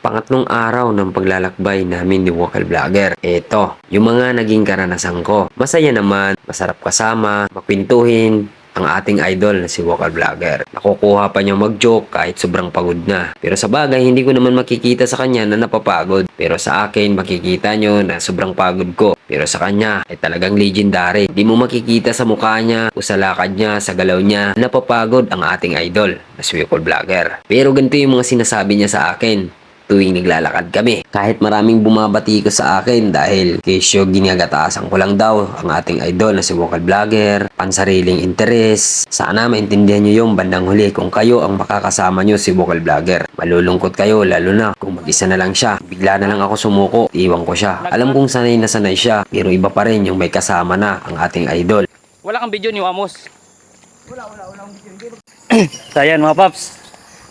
Pangatlong araw ng paglalakbay namin ni Vocal Vlogger. Ito, yung mga naging karanasan ko. Masaya naman, masarap kasama, makpintuhin, ang ating idol na si Vocal Vlogger. Nakukuha pa niya mag-joke kahit sobrang pagod na. Pero sa bagay, hindi ko naman makikita sa kanya na napapagod. Pero sa akin, makikita nyo na sobrang pagod ko. Pero sa kanya, ay talagang legendary. Di mo makikita sa mukha niya, o sa lakad niya, sa galaw niya, napapagod ang ating idol na si Vocal Vlogger. Pero ganito yung mga sinasabi niya sa akin tuwing naglalakad kami. Kahit maraming bumabati ko sa akin dahil kesyo ginagatasan ko lang daw ang ating idol na si Vocal Vlogger, pansariling interes. Sana maintindihan nyo yung bandang huli kung kayo ang makakasama nyo si Vocal Vlogger. Malulungkot kayo lalo na kung mag-isa na lang siya. Bigla na lang ako sumuko, iwan ko siya. Alam kong sanay na sanay siya, pero iba pa rin yung may kasama na ang ating idol. Wala kang video ni Amos. Wala, wala, wala so ayan mga paps.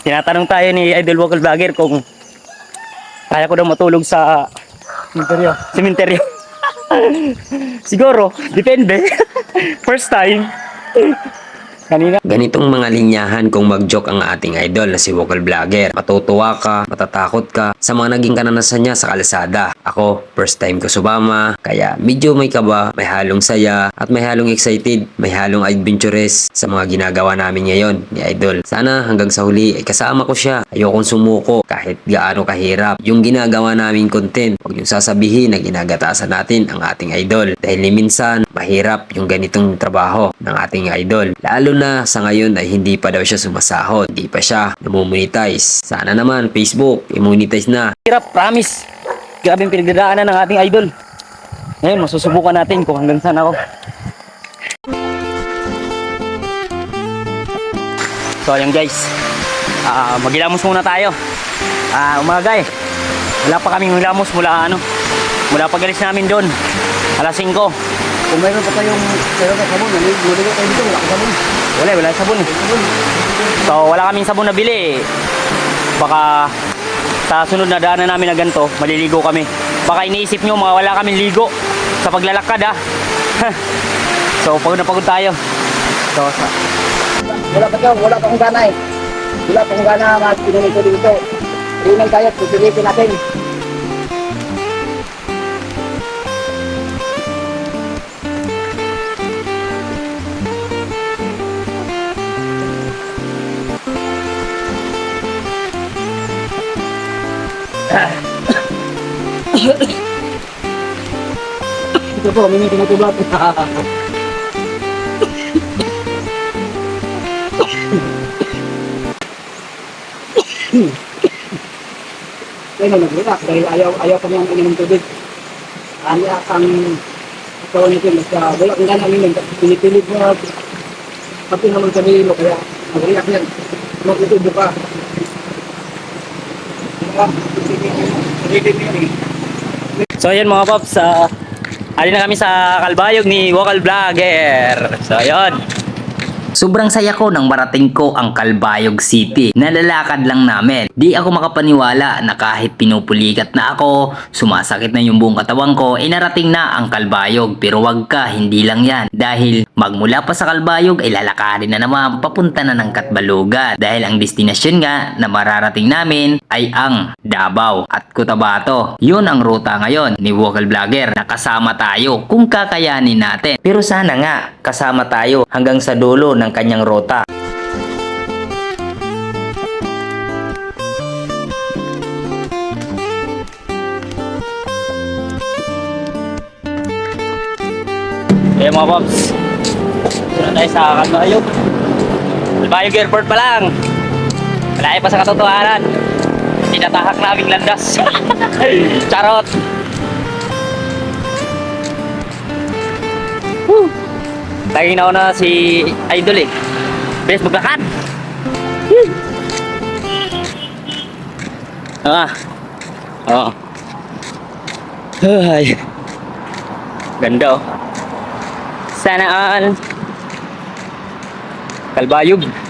Tinatanong tayo ni Idol Vocal Vlogger kung kaya ko daw matulog sa Interior. sementeryo. Siguro, depende. First time. Kanina. Ganitong mga linyahan kung mag-joke ang ating idol na si Vocal Vlogger. Matutuwa ka, matatakot ka sa mga naging kananasan niya sa kalsada. Ako, first time ko sumama, kaya medyo may kaba, may halong saya, at may halong excited, may halong adventurous sa mga ginagawa namin ngayon ni Idol. Sana hanggang sa huli ay kasama ko siya. Ayokong sumuko kahit gaano kahirap. Yung ginagawa naming content, huwag yung sasabihin na ginagatasan natin ang ating idol. Dahil minsan, mahirap yung ganitong trabaho ng ating idol. Lalo na sa ngayon ay hindi pa daw siya sumasahod. Hindi pa siya namomonetize. Sana naman Facebook, i-monetize na. Hirap, promise. Grabe yung pinagdadaanan ng ating idol. Ngayon, masusubukan natin kung hanggang saan ako. So ayun guys, Ah, maghilamos muna tayo. Ah, umaga eh. Wala pa kaming hilamos mula ano, mula pagalis namin doon. Alas 5. Kung mayroon pa tayong mayroon pa sabon, ano, malugo tayo dito, wala ka sabon. Wala, wala sabon eh. So wala kaming sabon na bili. Baka sa sunod na daanan namin na ganito, maliligo kami. Baka iniisip nyo mga wala kaming ligo sa paglalakad ah. so pagod na pagod tayo. So, sa- Wala pa tayo, wala pa akong gana eh. Wala pa akong gana na pinunito dito. Tingnan tayo, pipilitin natin. Ito po, may tinutulot. Kaya nag-relax dahil ayaw, ayaw pa niyang inom ng tubig. Kaya ang katawan nito, basta wala kang gana inom, pinipilit mo, pati naman sa mo, kaya nag-relax yan. Magtutubo ka. Kaya, pinipilit mo yan. So ayan mga paps, uh, alin na kami sa Kalbayog ni Vocal Vlogger. So ayun. Sobrang saya ko nang marating ko ang Calbayog City. Nalalakad lang namin. Di ako makapaniwala na kahit pinupulikat na ako, sumasakit na yung buong katawan ko, eh narating na ang Calbayog. Pero wag ka, hindi lang yan. Dahil magmula pa sa Calbayog ay lalakarin na naman papunta na ng Katbalugan. Dahil ang destinasyon nga na mararating namin ay ang Davao at Cotabato. Yun ang ruta ngayon ni Vocal Vlogger. Nakasama tayo kung kakayanin natin. Pero sana nga kasama tayo hanggang sa dulo ng kanyang ruta. Ayan mga paps. Ito na tayo sa Kalbayog. Kalbayog Airport pa lang. Malayo pa sa katotohanan. Tinatahak naming landas. Charot. Lagi na ako na si Idol eh. Bilis maglakad. Ah. Oo. Ay. Ganda oh. Sana all. Kalbayog.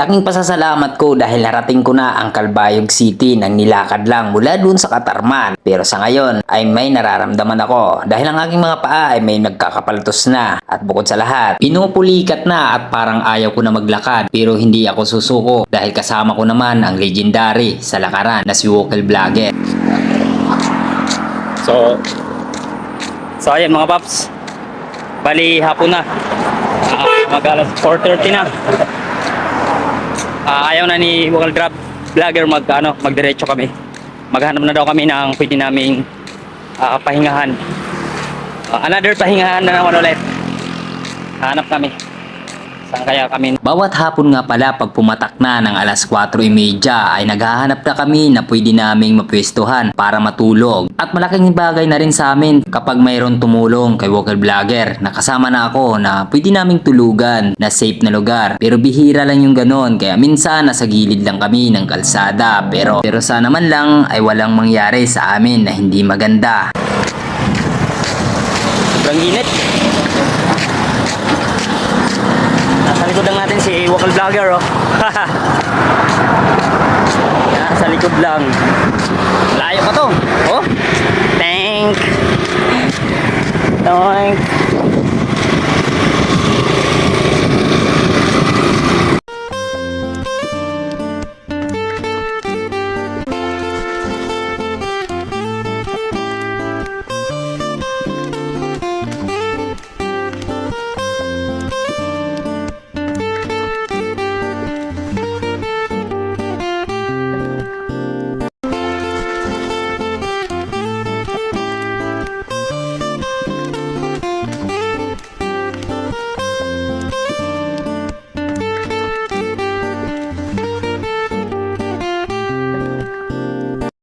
Laking pasasalamat ko dahil narating ko na ang Calbayog City nang nilakad lang mula dun sa Katarman. Pero sa ngayon ay may nararamdaman ako dahil ang aking mga paa ay may nagkakapaltos na. At bukod sa lahat, pinupulikat na at parang ayaw ko na maglakad pero hindi ako susuko dahil kasama ko naman ang legendary sa lakaran na si Wokal Vlogger. So, so ayan mga paps. Bali, hapon na. Uh, mag alas 4.30 na. Ah, ayaw na ni Vocal Grab Vlogger mag, ano, magdiretso kami. Maghanap na daw kami ng pwede naming ah, pahingahan. Ah, another pahingahan na naman ulit. Hanap kami. Saan kaya kami Bawat hapon nga pala pag pumatak na ng alas 4.30 ay naghahanap na kami na pwede naming mapwestuhan para matulog. At malaking bagay na rin sa amin kapag mayroon tumulong kay Vocal Vlogger na kasama na ako na pwede naming tulugan na safe na lugar. Pero bihira lang yung ganon kaya minsan nasa gilid lang kami ng kalsada. Pero, pero sana man lang ay walang mangyari sa amin na hindi maganda. Sobrang init. Nasa likod lang natin si Wakal Vlogger, oh. Yan, sa likod lang. Malayo pa to. Oh. Tank. Tank.